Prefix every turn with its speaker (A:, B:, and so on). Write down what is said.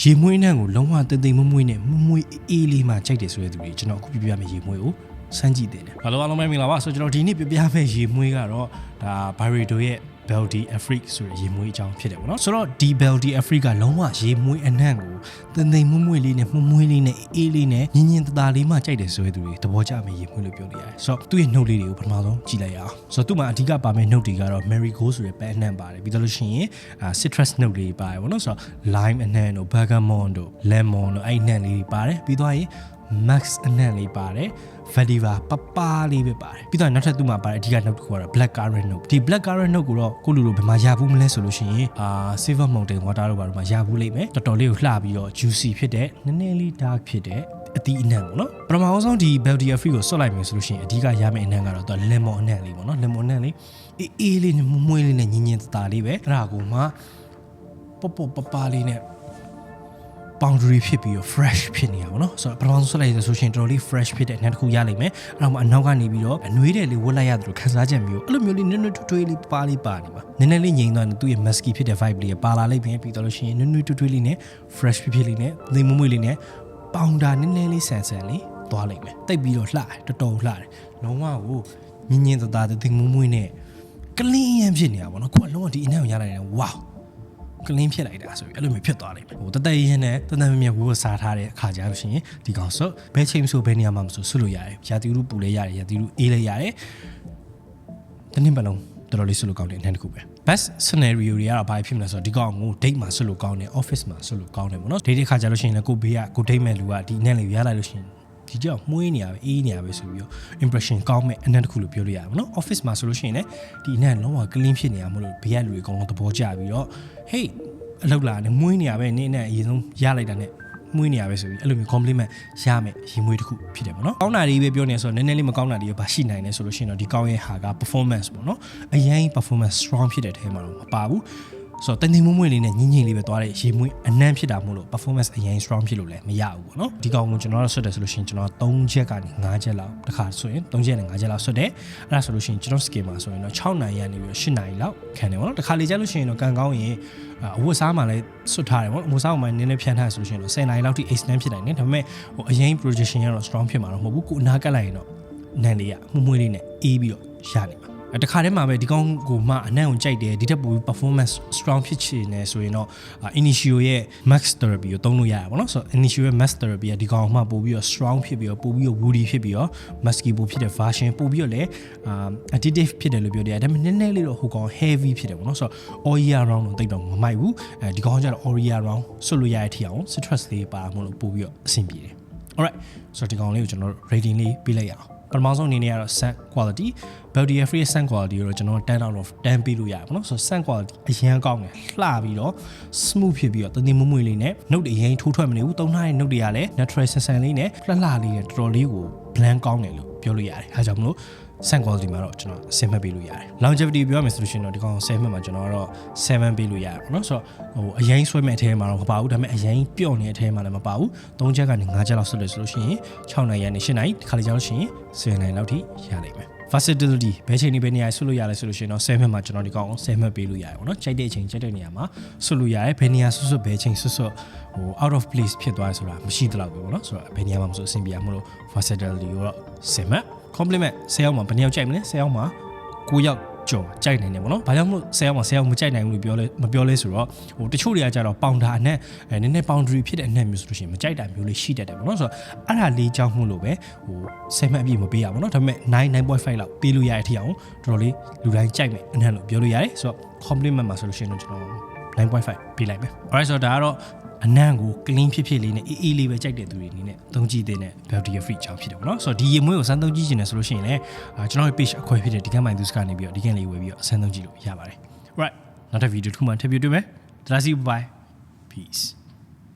A: ရေမွေးနှံကိုလုံးဝတိမ်တိမ်မွေ့မွေ့နဲ့မွေ့မွေ့အေးအေးလေးမှကြိုက်တယ်ဆိုတဲ့သူတွေကျွန်တော်အခုပြပြမယ်ရေမွေးကိုစမ်းကြည့်တယ်။ဘာလို့အားလုံးပဲမင်္ဂလာပါဆိုတော့ကျွန်တော်ဒီနေ့ပြပြမယ်ရေမွေးကတော့ဒါ Barredo ရဲ့ Beldy Afrique ဆိုတဲ့ရေမွေးအကြောင်းဖြစ်တယ်ပေါ့နော်ဆိုတော့ဒီ Beldy Afrique ကလုံးဝရေမွေးအနှံ့ကိုတင်တင်မွေ့မွေ့လေးနဲ့မှုံမွေ့လေးနဲ့အေးလေးနဲ့ညင်ညင်တသားလေးမှကြိုက်တယ်ဆိုတဲ့သူတွေသဘောကျမယ်ရေမွေးလို့ပြောလို့ရတယ်ဆိုတော့သူ့ရဲ့နှုတ်လေးတွေကိုပထမဆုံးကြည့်လိုက်ရအောင်ဆိုတော့သူ့မှာအဓိကပါမယ့်နှုတ်တွေကတော့ Marigold ဆိုတဲ့ပန်းအနှံ့ပါတယ်ပြီးတော့လို့ရှိရင်အာ citrus နှုတ်လေးတွေပါတယ်ပေါ့နော်ဆိုတော့ lime အနှံ့တို့ bergamot တို့ lemon တို့အဲ့နှံ့လေးတွေပါတယ်ပြီးတော့ရင် max အနှံ့လေးပါတယ် vetiver ပပလေးပဲပါတယ်ပြီးတော့နောက်ထပ်သူ့မှာပါတယ်အဓိကနှုတ်တစ်ခုကတော့ black currant နှုတ်ဒီ black currant နှုတ်ကိုတော့ကိုလူလိုဘယ်မှာရဘူးမလဲဆိုလို့ရှိရင်အာ silver mountain water တို့ဘာလို့မှရဘူးလိမ့်မယ်တော်တော်လေးကိုလှပြီးတော့ juicy ဖြစ်တဲ့နည်းနည်းလေး dark ဖြစ်တဲ့အသီးအနှံ့ပေါ့နော်ပထမဆုံးဒီ Belgian Free ကိုဆွတ်လိုက်မယ်ဆိုလို့ရှိရင်အဓိကရမယ့်အနှံ့ကတော့သူက lemon အနှံ့လေးပေါ့နော် lemon အနှံ့လေးအေးအေးလေးနဲ့မွှေးလေးနဲ့ညင်ညင်တတာလေးပဲအဲ့ဒါကိုမှပေါ့ပေါ့ပပလေးနဲ့ boundary ဖြစ်ပြီးတော့ fresh ဖြစ်နေတာပေါ့နော်ဆိုတော့ပထမဆုံးဆက်လိုက်ရဆိုရှင်တော်တော်လေး fresh ဖြစ်တဲ့အနေတစ်ခုရလိမ့်မယ်အဲ့တော့မှအနောက်ကနေပြီးတော့အနှွေးတယ်လေးဝတ်လိုက်ရတယ်လို့ခန်းစားချက်မျိုးအဲ့လိုမျိုးလေးနွတ်နွတ်ထွေးထွေးလေးပါလေးပါနေပါနည်းနည်းလေးငြိမ်သွားတယ်သူ့ရဲ့ musky ဖြစ်တဲ့ vibe လေးပါလာလိုက်ပြင်ပြီးတော့လို့ရှိရင်နွတ်နွတ်ထွေးထွေးလေးနဲ့ fresh ဖြစ်ဖြစ်လေးနဲ့သိမ်မွေ့မွေ့လေးနဲ့ပေါင်တာနည်းနည်းလေးဆန်ဆန်လေးသွားလိုက်မယ်တိတ်ပြီးတော့လှတယ်တော်တော်လှတယ်လုံးဝကိုညင်ညင်တသားသိမ်မွေ့မွေ့နဲ့ကလင်းရမ်းဖြစ်နေတာပေါ့နော်ကိုကလုံးဝဒီအနံ့ကိုရလိုက်တယ်ဝေါ ကလင်းဖြစ်လိုက်တာဆိုပြီးအဲ့လိုမျိုးဖြစ်သွားလိမ့်မယ်ဟိုတသက်ရင်းနဲ့တသက်မြမြဝူစားထားတဲ့အခါကျလို့ရှိရင်ဒီကောင်ဆုပ်ဘယ်ချိန်မှဆိုဘယ်နေရာမှာမဆိုဆွလို့ရတယ်ရာသီဥတုပူလဲရတယ်ရာသီဥတုအေးလဲရတယ်တနင်္ပလုံးတော်တော်လေးဆွလို့ကောင်းတဲ့အနည်းတစ်ခုပဲ best scenario တွေကတော့ဘာဖြစ်မလဲဆိုတော့ဒီကောင်ကို date မှာဆွလို့ကောင်းတယ် office မှာဆွလို့ကောင်းတယ်ပေါ့နော် date တဲ့ခါကျလို့ရှိရင်လည်းကိုဘေးကကို date မဲ့လူကဒီအနည်းလေးရလိုက်လို့ရှိရင် ဒီကြောက်မှုေးနေရပဲအေးနေရပဲဆိုပြီးတော့ impression ကောင်းမဲ့အနက်တစ်ခုလို့ပြောလို့ရတယ်ဗောနော် office မှာဆိုလို့ရှိရင်လည်းဒီအနက်လုံးဝ clean ဖြစ်နေရမလို့ဘေးကလူတွေအကုန်လုံးသဘောကျပြီးတော့ hey အလောက်လာနေမွေးနေရပဲနင်းနဲ့အရင်ဆုံးရလိုက်တာနဲ့မွေးနေရပဲဆိုပြီးအဲ့လိုမျိုး compliment ရမယ်ရင်မွေးတစ်ခုဖြစ်တယ်ဗောနော်ကောင်းတာတွေပဲပြောနေဆိုတော့နည်းနည်းလေးမကောင်းတာတွေပါရှိနိုင်တယ်ဆိုလို့ရှိရင်တော့ဒီကောင်းရဲ့ဟာက performance ပေါ့နော်အရင် performance strong ဖြစ်တဲ့အဲမှာတော့မပါဘူး ဆိုတော့တင်းတင်းမွေ့မွေ့လေးနဲ့ညင်ညင်လေးပဲသွားတဲ့ရေမွေးအနံ့ဖြစ်တာမို့လို့ performance အရင် strong ဖြစ်လို့လည်းမရဘူးပေါ့နော်ဒီကောင်ကိုကျွန်တော်တို့ဆွတ်တယ်ဆိုလို့ရှိရင်ကျွန်တော်3ချက်ကနေ5ချက်လောက်တစ်ခါဆိုရင်3ချက်နဲ့5ချက်လောက်ဆွတ်တယ်အဲ့ဒါဆိုလို့ရှိရင်ကျွန်တော် scale မှာဆိုရင်တော့6နိုင်ရနေပြီးတော့8နိုင်လောက်ခံတယ်ပေါ့နော်တစ်ခါလေကြာလို့ရှိရင်တော့ကန်ကောင်းရင်အဝတ်စားမှလည်းဆွတ်ထားတယ်ပေါ့အဝတ်စားမှနည်းနည်းဖြန်းထားဆိုလို့ရှိရင်တော့10နိုင်လောက်ထိ extend ဖြစ်နိုင်တယ်ဒါပေမဲ့ဟိုအရင် projection ကတော့ strong ဖြစ်မှာတော့မဟုတ်ဘူးကိုအနာကတ်လိုက်ရင်တော့နန်လေးကမှုမွေးလေးနဲ့အေးပြီးတော့ရနေမှာ တခါတည်းမှာပဲဒီကောင်ကိုမှအနံ့ကိုကြိုက်တယ်ဒီထက်ပိုပြီး performance strong ဖြစ်ချင်နေဆိုရင်တော့ initio ရဲ့ max therapy ကိုသုံးလို့ရတာပေါ့နော်ဆိုတော့ initio ရဲ့ max therapy ကဒီကောင်မှပို့ပြီးတော့ strong ဖြစ်ပြီးတော့ပို့ပြီးတော့ woody ဖြစ်ပြီးတော့ musky ပို့ဖြစ်တဲ့ version ပို့ပြီးတော့လည်း additive ဖြစ်တယ်လို့ပြောတယ်ဒါပေမဲ့နည်းနည်းလေးတော့ဟိုကောင် heavy ဖြစ်တယ်ပေါ့နော်ဆိုတော့ all year round တော့တိတ်တော့မမိုက်ဘူးအဲဒီကောင်ကျတော့ all year round ဆွတ်လို့ရတဲ့အထိအောင် citrus လေးပါမလို့ပို့ပြီးတော့အဆင်ပြေတယ် alright ဆိုတော့ဒီကောင်လေးကိုကျွန်တော်တို့ rating လေးပေးလိုက်ရအောင် ပထမဆုံးအနေနဲ့ကတော့ scent quality Belgian free scent quality ကိုတော့ကျွန်တော်10 out of 10ပေးလို့ရတယ်ပေါ့နော်ဆိုတော့ scent quality အရင်ကောင်းတယ်လှပြီးတော့ smooth ဖြစ်ပြီးတော့တည်မွမွေလေးနဲ့ note တွေအရင်ထိုးထွက်မနေဘူးသုံးထားတဲ့ note တွေကလည်း natural ဆန်ဆန်လေးနဲ့လှလှလေးနဲ့တော်တော်လေးကို blend ကောင်းတယ်လို့ပြောလို့ရတယ်အဲဒါကြောင့်မလို့ scent quality မှာတော့ကျွန်တော်ဆင်မှတ်ပေးလို့ရတယ် longevity ပြောရမယ်ဆိုလို့ရှိရင်တော့ဒီကောင်10မှတ်မှာကျွန်တော်ကတော့7ပေးလို့ရတယ်ပေါ့နော်ဆိုတော့ဟိုအရင်ဆွဲမဲ့အထဲမှာတော့မပါဘူးဒါပေမဲ့အရင်ပြော့နေတဲ့အထဲမှာလည်းမပါဘူး3ချက်ကနေ5ချက်လောက်ဆွတ်လို့ဆိုလို့ရှိရင်6နိုင်ရနေ8နိုင်ဒီခါလေးကြောက်လို့ရှိရင်10နိုင်လောက်ထိရနိုင်မယ် versatility ဘယ်ချိန်နေဘယ်နေရာဆွတ်လို့ရလဲဆိုလို့ရှိရင်တော့10မှတ်မှာကျွန်တော်ဒီကောင်10မှတ်ပေးလို့ရတယ်ပေါ့နော်ချိန်တဲ့အချိန်ချက်တဲ့နေရာမှာဆွတ်လို့ရတယ်ဘယ်နေရာဆွတ်ဆွတ်ဘယ်ချိန်ဆွတ်ဆွတ်ဟို out of place ဖြစ်သွားဆိုတာမရှိသလောက်ပဲပေါ့နော်ဆိုတော့ဘယ်နေရာမှာမဆိုအဆင်ပြေအောင်မလို့ versatility ကိုတော့10မှတ် compliment 10ယောက်မှာဘယ်နှစ်ယောက်ကြိုက်မလဲ10ယောက်မှာ9ယောက်ကျော်ကြိုက်နိုင်တယ်ပေါ့နော်။ဘာကြောင့်မို့10ယောက်မှာ10ယောက်မကြိုက်နိုင်ဘူးလို့ပြောလဲမပြောလဲဆိုတော့ဟိုတချို့တွေကကြတော့ပေါင်တာအနက်အဲနည်းနည်း boundary ဖြစ်တဲ့အနက်မျိုးဆိုလို့ရှိရင်မကြိုက်တာမျိုးလေးရှိတတ်တယ်ပေါ့နော်။ဆိုတော့အဲ့ဒါလေးကြောင့်မို့လို့ပဲဟို10မှတ်အပြည့်မပေးရပါဘူးနော်။ဒါပေမဲ့9 9.5လောက်ပေးလို့ရတဲ့အထိအောင်တော်တော်လေးလူတိုင်းကြိုက်မယ်အနက်လို့ပြောလို့ရတယ်။ဆိုတော့ compliment မှာဆိုလို့ရှိရင်တော့ကျွန်တော်9.5ပေးလိုက်မယ်။ alright ဆိုတော့ဒါကတော့ အနံ့ကို clean ဖြစ်ဖြစ်လေးနဲ့အေးအေးလေးပဲကြိုက်တဲ့သူတွေအနေနဲ့သုံးကြည့်တဲ့ Belty Free ချောင်းဖြစ်တယ်ပေါ့နော်ဆိုတော့ဒီရေမွေးကိုစမ်းသုံးကြည့်ချင်တယ်ဆိုလို့ရှိရင်လည်းကျွန်တော်ရဲ့ page အခွဲဖြစ်တဲ့ဒီကမိုင်သူစကနေပြီးတော့ဒီကလေးဝယ်ပြီးတော့စမ်းသုံးကြည့်လို့ရပါတယ် right နောက်တစ်ဗီဒီယိုတစ်ခုမှထပ်ပြီးတွေ့မယ်ဒါစီ bye peace